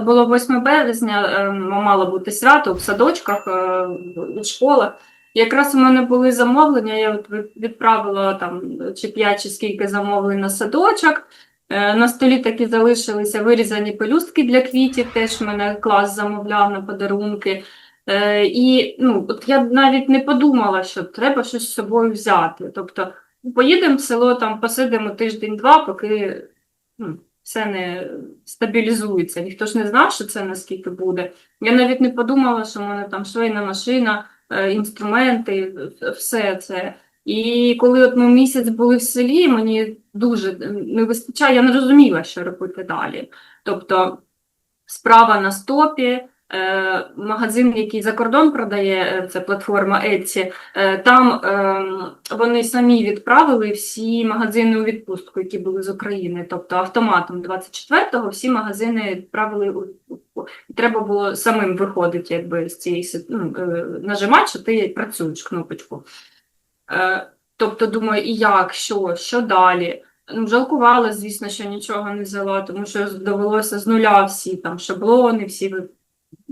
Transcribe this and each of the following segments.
Було 8 березня, е, мало бути свято в садочках, е, у школах. Якраз у мене були замовлення, я відправила там чи 5 чи скільки замовлень на садочок. Е, На столі такі залишилися вирізані пелюстки для квітів, теж мене клас замовляв на подарунки. Е, І ну, от я навіть не подумала, що треба щось з собою взяти. Тобто поїдемо в село, там посидимо тиждень-два, поки ну, все не стабілізується. Ніхто ж не знав, що це наскільки буде. Я навіть не подумала, що в мене там швейна машина, е, інструменти, все це. І коли от ми місяць були в селі, мені дуже не вистачає, я не розуміла, що робити далі. Тобто справа на стопі, магазин, який за кордон продає, е, це платформа Etsy, е, там ем, вони самі відправили всі магазини у відпустку, які були з України. Тобто автоматом 24-го всі магазини відправили у відпустку. Треба було самим виходити якби, з цієї ну, е, нажимати, що ти працюєш кнопочку. Е, Тобто, думаю, і як, що, що далі? Ну, жалкувала, звісно, що нічого не взяла, тому що довелося з нуля всі там шаблони, всі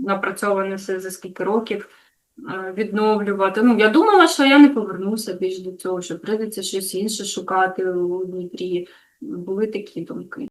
напрацьовані все за скільки років е, відновлювати. Ну, я думала, що я не повернуся більш до цього, що прийдеться щось інше шукати у Дніпрі. Були такі думки.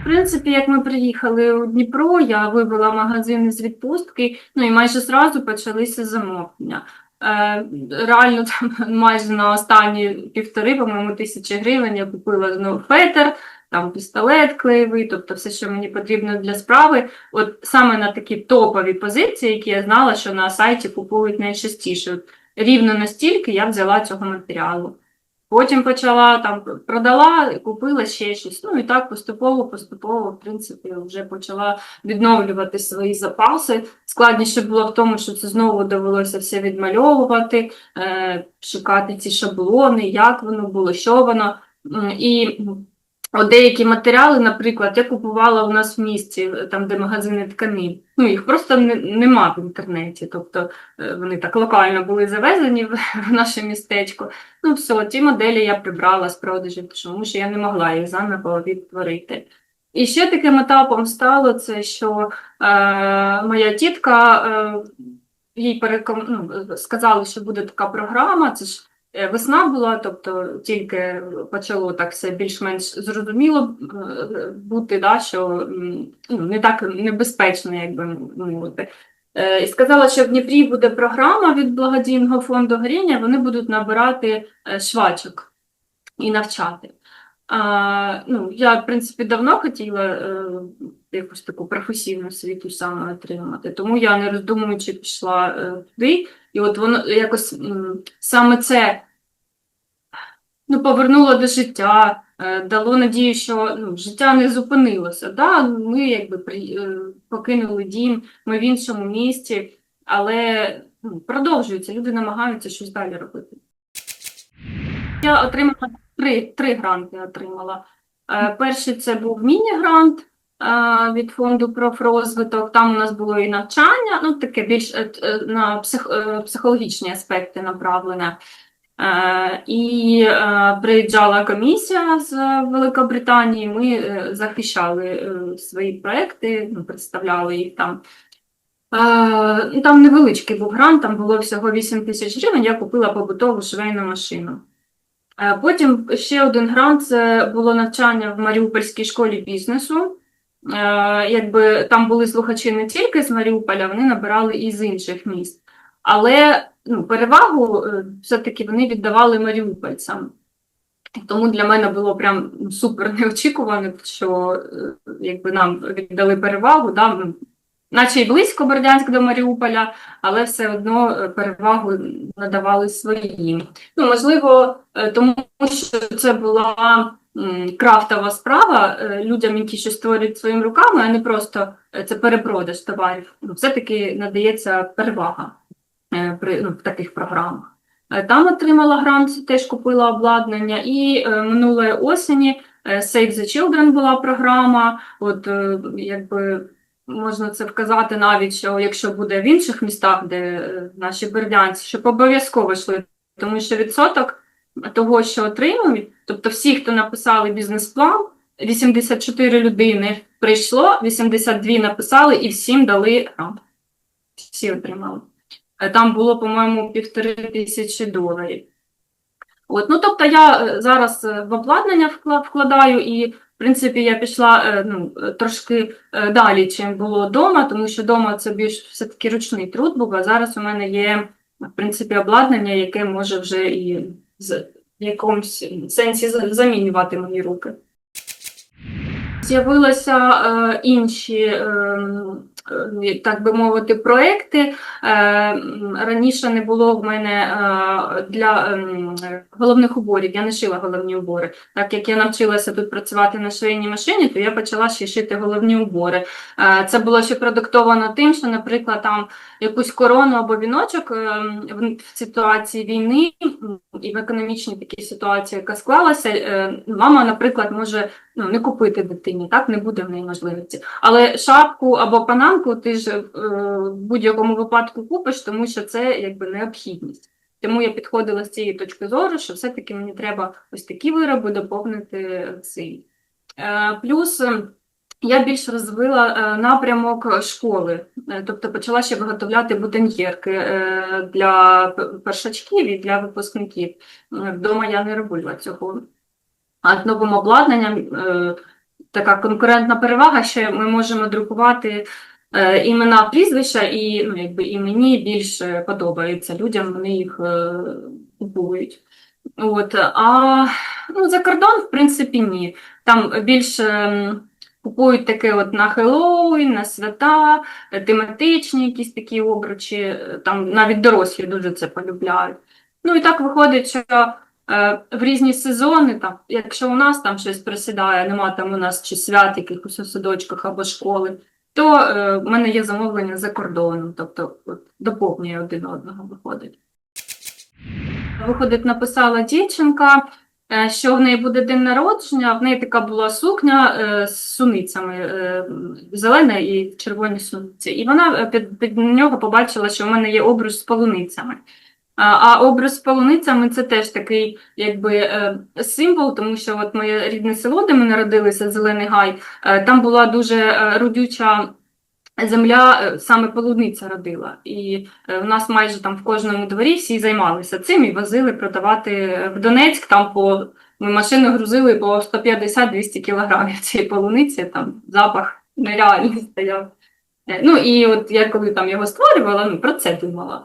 В принципі, як ми приїхали у Дніпро, я вивела магазини з відпустки, ну і майже зразу почалися замовлення. Е, реально там майже на останні півтори, по-моєму, тисячі гривень я купила ну, фетр, там пістолет клеєвий, тобто все, що мені потрібно для справи. От саме на такі топові позиції, які я знала, що на сайті купують найчастіше. От, рівно настільки я взяла цього матеріалу. Потім почала там продала, купила ще щось. Ну і так поступово, поступово, в принципі, вже почала відновлювати свої запаси. Складніше було в тому, що це знову довелося все відмальовувати, е, шукати ці шаблони, як воно було, що воно. І от деякі матеріали, наприклад, я купувала у нас в місті, там, де магазини тканин. Ну, їх просто не, нема в інтернеті. Тобто е, вони так локально були завезені в, в наше містечко. Ну, все, ті моделі я прибрала з продажів, тому що я не могла їх заново відтворити. І ще таким етапом стало це, що е, моя тітка, е, їй переком... ну, сказали, що буде така програма. Це ж е, весна була, тобто тільки почало так все більш-менш зрозуміло е, бути, да, що ну, не так небезпечно, як би мовити. Е, І сказала, що в Дніпрі буде програма від благодійного фонду горіння, вони будуть набирати е, швачок і навчати. А, ну, я, в принципі, давно хотіла е, якусь таку професійну освіту саме отримати, тому я, не роздумуючи, пішла е, туди. І от воно якось саме це ну, повернуло до життя, е, дало надію, що ну, життя не зупинилося. Да? Ми якби при, е, покинули дім, ми в іншому місті, але ну, продовжується, люди намагаються щось далі робити. Я отримала три, три гранти отримала. Е, Перший це був міні-грант від фонду профрозвиток. Там у нас було і навчання, ну таке більш е, е, на е, психологічні аспекти направлене. І приїжджала комісія з Великобританії. Ми захищали свої проекти, ну, представляли їх там. Ну, Там невеличкий був грант, там було всього 8 тисяч гривень. Я купила побутову швейну машину. Потім ще один грант це було навчання в Маріупольській школі бізнесу. Е, Якби там були слухачі не тільки з Маріуполя, вони набирали і з інших міст. Але ну, перевагу е, все-таки вони віддавали маріупольцям. Тому для мене було прям ну, супер неочікувано, що е, якби нам віддали перевагу. Да? Наче й близько Бердянськ до Маріуполя, але все одно е, перевагу надавали своїм. Ну, можливо, е, тому що це була крафтова справа е, людям, які щось створюють своїми руками, а не просто це перепродаж товарів. Ну, все-таки надається перевага при ну, таких програмах. Там отримала грант, теж купила обладнання, і е, минулої осені Save the Children була програма. От е, якби можна це вказати навіть, що якщо буде в інших містах, де е, наші бердянці, щоб обов'язково йшли, тому що відсоток того, що отримують, тобто всі, хто написали бізнес-план, 84 людини прийшло, 82 написали і всім дали грант. Всі отримали. Е, Там було, по-моєму, півтори тисячі доларів. От, ну, тобто я е, зараз в обладнання вкладаю, і, в принципі, я пішла е, ну, е, трошки е, далі, чим було вдома, тому що вдома це більш все-таки ручний труд був, а зараз у мене є, в принципі, обладнання, яке може вже і в якомусь сенсі за- замінювати мої руки. З'явилися е, інші, е, так би мовити, проекти. Е, раніше не було в мене е, для ем, головних уборів, я не шила головні убори. Так як я навчилася тут працювати на швейній машині, то я почала ще шити головні убори. Е, це було ще продиктовано тим, що, наприклад, там якусь корону або віночок в ситуації війни і в економічній такій ситуації, яка склалася, мама, наприклад, може ну, не купити дитині, так не буде в неї можливості. Але шапку або панамку ти ж е, в будь-якому випадку купиш, тому що це якби необхідність. Тому я підходила з цієї точки зору, що все-таки мені треба ось такі вироби доповнити цей. Е, Плюс е, я більш розвила е, напрямок школи, Е, тобто почала ще виготовляти бутоньєрки для першачків і для випускників. Вдома я не робила цього. А з новим обладнанням е, така конкурентна перевага, що ми можемо друкувати е, імена, прізвища, і ну, якби і мені більше подобається людям, вони їх е, купують. От, а ну, за кордон, в принципі, ні. Там більше купують таке от на Хеллоуін, на свята, е, тематичні якісь такі обручі, е, там навіть дорослі дуже це полюбляють. Ну і так виходить, що в різні сезони, там, якщо у нас там щось присідає, нема там у нас чи свят якихось у садочках або школи, то е, в мене є замовлення за кордоном, тобто от, доповнює один одного виходить. Виходить, написала дівчинка, е, що в неї буде день народження, в неї така була сукня е, з суницями, е, зелена і червоні суниці. І вона е, під, під нього побачила, що в мене є обруч з полуницями. А, образ з полуницями це теж такий якби е, символ, тому що от моє рідне село, де ми народилися, Зелений Гай, е, там була дуже е, родюча земля, саме полуниця родила. І в нас майже там в кожному дворі всі займалися цим і возили продавати в Донецьк. Там по ми машину грузили по 150-200 кілограмів цієї полуниці, там запах нереальний стояв. Ну і от я коли там його створювала, ну про це думала.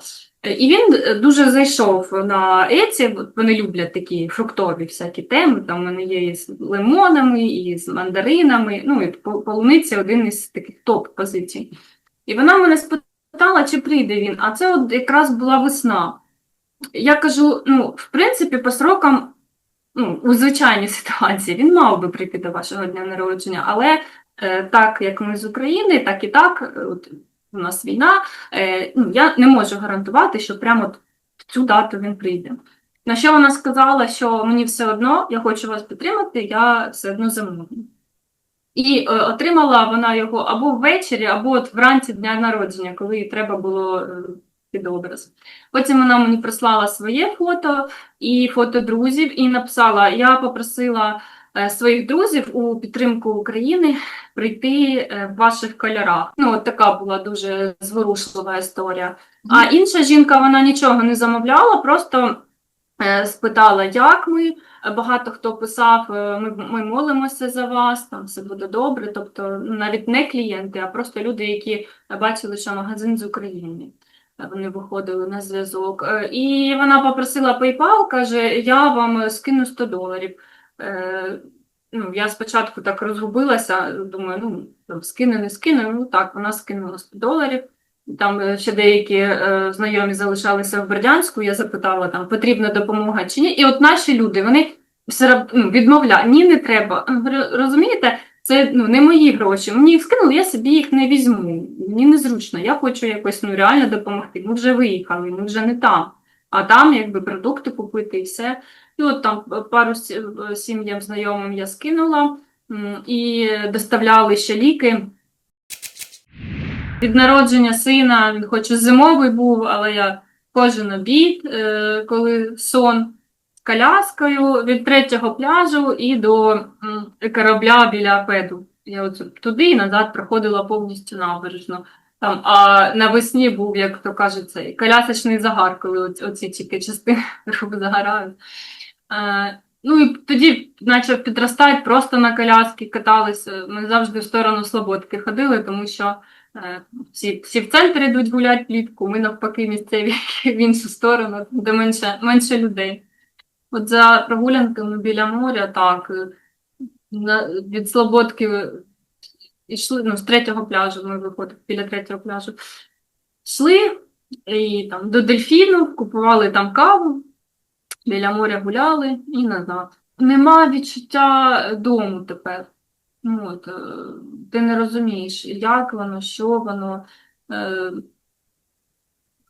І він дуже зайшов на Еці, вони люблять такі фруктові всякі теми. Там мене є і з лимонами, і з мандаринами. Ну, і по- полуниця один із таких топ-позицій. І вона мене спитала, чи прийде він. А це от якраз була весна. Я кажу: ну, в принципі, по срокам, ну, у звичайній ситуації він мав би прийти до вашого дня народження, але так як ми з України, так і так, е, от у нас війна, е, ну, я не можу гарантувати, що прямо в цю дату він прийде. На що вона сказала, що мені все одно, я хочу вас підтримати, я все одно замовлю. І е, отримала вона його або ввечері, або от вранці дня народження, коли їй треба було е, під образ. Потім вона мені прислала своє фото і фото друзів, і написала: Я попросила е, своїх друзів у підтримку України прийти е, в ваших кольорах. Ну, от така була дуже зворушлива історія. А інша жінка вона нічого не замовляла, просто е, спитала, як ми. Багато хто писав, е, ми, ми молимося за вас, там все буде добре. Тобто навіть не клієнти, а просто люди, які бачили, що магазин з України. Е, Вони виходили на зв'язок. Е, І вона попросила PayPal, каже: Я вам скину 100 доларів. Е, Ну, я спочатку так розгубилася, думаю, ну, там, скине, не скине. Ну так, вона скинула 100 доларів. Там е, ще деякі е, знайомі залишалися в Бердянську, я запитала, там, потрібна допомога чи ні. І от наші люди, вони все ну, відмовляють, ні, не треба. Розумієте, це ну, не мої гроші. Мені їх скинули, я собі їх не візьму. Мені незручно, я хочу якось ну, реально допомогти. Ми вже виїхали, ми вже не там. А там якби продукти купити і все. І от там пару сі- сім'ям знайомим я скинула і доставляли ще ліки. Від народження сина він хоч і зимовий був, але я кожен обід, е, коли сон, коляскою від третього пляжу і до корабля біля Педу. Я от туди і назад проходила повністю набережно. Там, а навесні був, як то кажуть, цей колясочний загар, коли оці, оці тільки частини рук загорають. Е, ну і тоді почав підростати, просто на коляски каталися. Ми завжди в сторону Слободки ходили, тому що е, всі, всі в центр йдуть гуляти влітку, ми навпаки місцеві в іншу сторону, де менше, менше людей. От за прогулянками біля моря, так, е, на, від Слободки йшли, ну, з третього пляжу ми виходили біля третього пляжу. Йшли і там до дельфіну, купували там каву, біля моря гуляли і назад. Нема відчуття дому тепер. Ну, от, е, ти не розумієш, як воно, що воно. Е,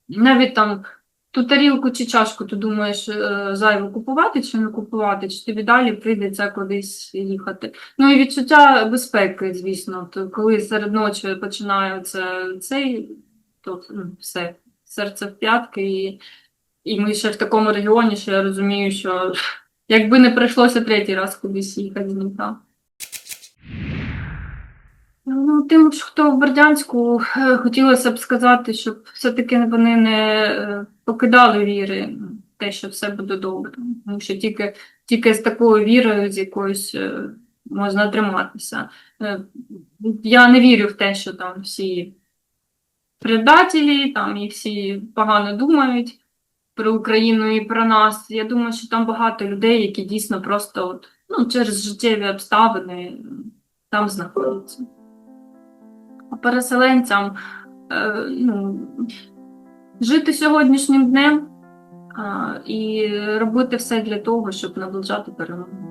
навіть там ту тарілку чи чашку ти думаєш е, зайву купувати чи не купувати, чи тобі далі прийдеться кудись їхати. Ну і відчуття безпеки, звісно. То коли серед ночі починає це, цей, то ну, все, серце в п'ятки. І, і ми ще в такому регіоні, що я розумію, що якби не прийшлося третій раз кудись їхати з Дніпра. Тим, хто в Бердянську, е, хотілося б сказати, щоб все-таки вони не е, покидали віри в те, що все буде добре. Тому що тільки, тільки з такою вірою, з якоюсь е, можна триматися. Я не вірю в те, що там всі предателі, там і всі погано думають про Україну і про нас. Я думаю, що там багато людей, які дійсно просто от, ну, через життєві обставини там знаходяться. Переселенцям е, ну, жити сьогоднішнім днем і робити все для того, щоб наближати перемогу.